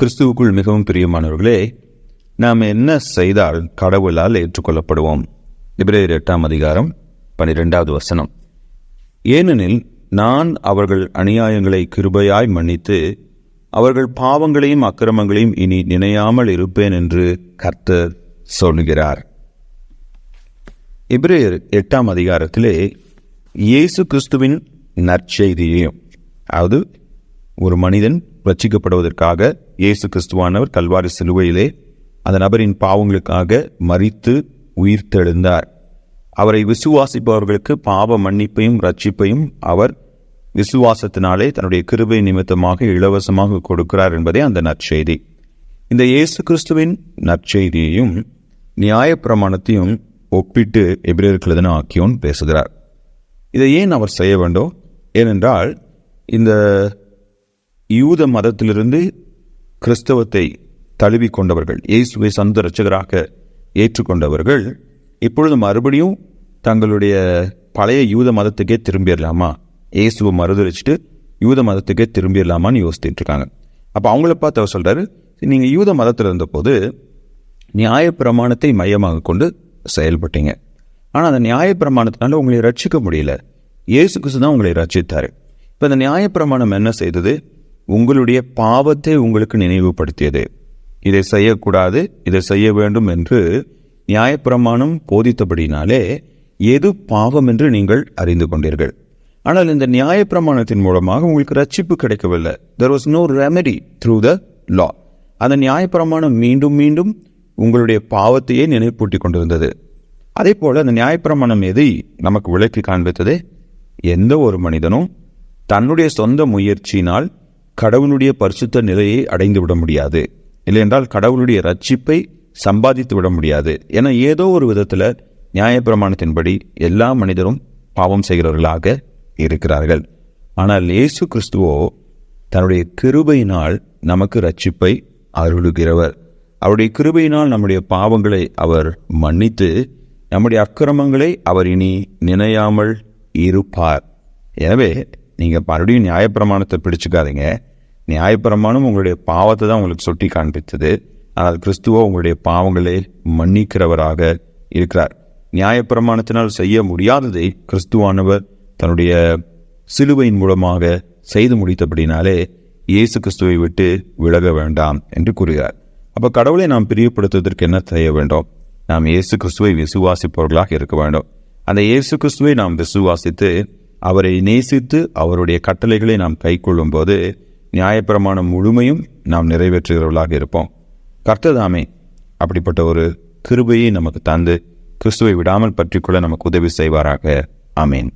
கிறிஸ்துவுக்குள் மிகவும் பிரியமானவர்களே நாம் என்ன செய்தால் கடவுளால் ஏற்றுக்கொள்ளப்படுவோம்? இப்ரேயர் எட்டாம் அதிகாரம் பனிரெண்டாவது வசனம். ஏனெனில் நான் அவர்கள் அநியாயங்களை கிருபையாய் மன்னித்து அவர்கள் பாவங்களையும் அக்கிரமங்களையும் இனி நினையாமல் இருப்பேன் என்று கர்த்தர் சொல்கிறார். இப்ரேயர் எட்டாம் அதிகாரத்திலே இயேசு கிறிஸ்துவின் நற்செய்தியையும் அதாவது ஒரு மனிதன் ரட்சிக்கப்படுவதற்காக இயேசு கிறிஸ்துவானவர் கல்வாரி சிலுவையிலே அந்த நபரின் பாவங்களுக்காக மறித்து உயிர்த்தெழுந்தார். அவரை விசுவாசிப்பவர்களுக்கு பாவ மன்னிப்பையும் ரட்சிப்பையும் அவர் விசுவாசத்தினாலே தன்னுடைய கிருபை நிமித்தமாக இலவசமாக கொடுக்கிறார் என்பதே அந்த நற்செய்தி. இந்த இயேசு கிறிஸ்துவின் நற்செய்தியையும் நியாயப்பிரமாணத்தையும் ஒப்பிட்டு எபிரேயருக்கு ஆக்கியோன் பேசுகிறார். இதை ஏன் அவர் செய்ய வேண்டும்? ஏனென்றால் இந்த யூத மதத்திலிருந்து கிறிஸ்தவத்தை தழுவி கொண்டவர்கள் இயேசுவை சொந்த ரட்சகராக ஏற்றுக்கொண்டவர்கள் இப்பொழுது மறுபடியும் தங்களுடைய பழைய யூத மதத்துக்கே திரும்பிடலாமா இயேசுவை மறுதளிச்சுட்டு யூத மதத்துக்கே திரும்பிடலாமான்னு யோசித்துட்டு இருக்காங்க அப்போ அவங்கள பார்த்து அவர் சொல்கிறாரு நீங்கள் யூத மதத்தில் இருந்தபோது நியாயப்பிரமாணத்தை மையமாக கொண்டு செயல்பட்டீங்க. ஆனால் அந்த நியாயப்பிரமாணத்தினால உங்களை ரட்சிக்க முடியல. இயேசு கிறிஸ்து தான் உங்களை ரட்சித்தார். இப்போ அந்த நியாயப்பிரமாணம் என்ன செய்தது? உங்களுடைய பாவத்தை உங்களுக்கு நினைவுபடுத்தியது. இதை செய்யக்கூடாது இதை செய்ய வேண்டும் என்று நியாயப்பிரமாணம் போதித்தபடினாலே எது பாவம் என்று நீங்கள் அறிந்து கொண்டீர்கள். ஆனால் இந்த நியாயப்பிரமாணத்தின் மூலமாக உங்களுக்கு ரட்சிப்பு கிடைக்கவில்லை. There was no remedy through the law அந்த நியாயப்பிரமாணம் மீண்டும் மீண்டும் உங்களுடைய பாவத்தையே நினைப்பூட்டி கொண்டிருந்தது. அதே போல் அந்த நியாயப்பிரமாணம் எதை நமக்கு விளக்கி காண்பித்தது? எந்த ஒரு மனிதனும் தன்னுடைய சொந்த முயற்சியினால் கடவுளுடைய பரிசுத்த நிலையை அடைந்து விட முடியாது. இல்லையென்றால் கடவுளுடைய ரட்சிப்பை சம்பாதித்து விட முடியாது. என ஏதோ ஒரு விதத்தில் நியாயப்பிரமாணத்தின்படி எல்லா மனிதரும் பாவம் செய்கிறவர்களாக இருக்கிறார்கள். ஆனால் இயேசு கிறிஸ்துவோ தன்னுடைய கிருபையினால் நமக்கு ரட்சிப்பை அருளுகிறவர். அவருடைய கிருபையினால் நம்முடைய பாவங்களை அவர் மன்னித்து நம்முடைய அக்கிரமங்களை அவர் இனி நினையாமல் இருப்பார். எனவே நீங்கள் மறுபடியும் நியாயப்பிரமாணத்தை பிடிச்சுக்காதீங்க. நியாயப்பிரமாணம் உங்களுடைய பாவத்தை தான் உங்களுக்கு சுட்டி காண்பித்தது. ஆனால் கிறிஸ்துவோ உங்களுடைய பாவங்களை மன்னிக்கிறவராக இருக்கிறார். நியாயப்பிரமாணத்தினால் செய்ய முடியாததை கிறிஸ்துவானவர் தன்னுடைய சிலுவையின் மூலமாக செய்து முடித்தபடினாலே இயேசு கிறிஸ்துவை விட்டு விலக வேண்டாம் என்று கூறுகிறார். அப்போ கடவுளை நாம் பிரியப்படுத்துவதற்கு என்ன செய்ய வேண்டும்? நாம் இயேசு கிறிஸ்துவை விசுவாசிப்பவர்களாக இருக்க வேண்டும். அந்த இயேசு கிறிஸ்துவை நாம் விசுவாசித்து அவரை நேசித்து அவருடைய கட்டளைகளை நாம் கைக்கொள்ளும் போது நியாயப்பிரமாணம் முழுமையும் நாம் நிறைவேற்றுகிறவர்களாக இருப்போம். கர்த்ததாமே அப்படிப்பட்ட ஒரு கிருபையை நமக்கு தந்து கிறிஸ்துவை விடாமல் பற்றிக்கொள்ள நமக்கு உதவி செய்வாராக. ஆமேன்.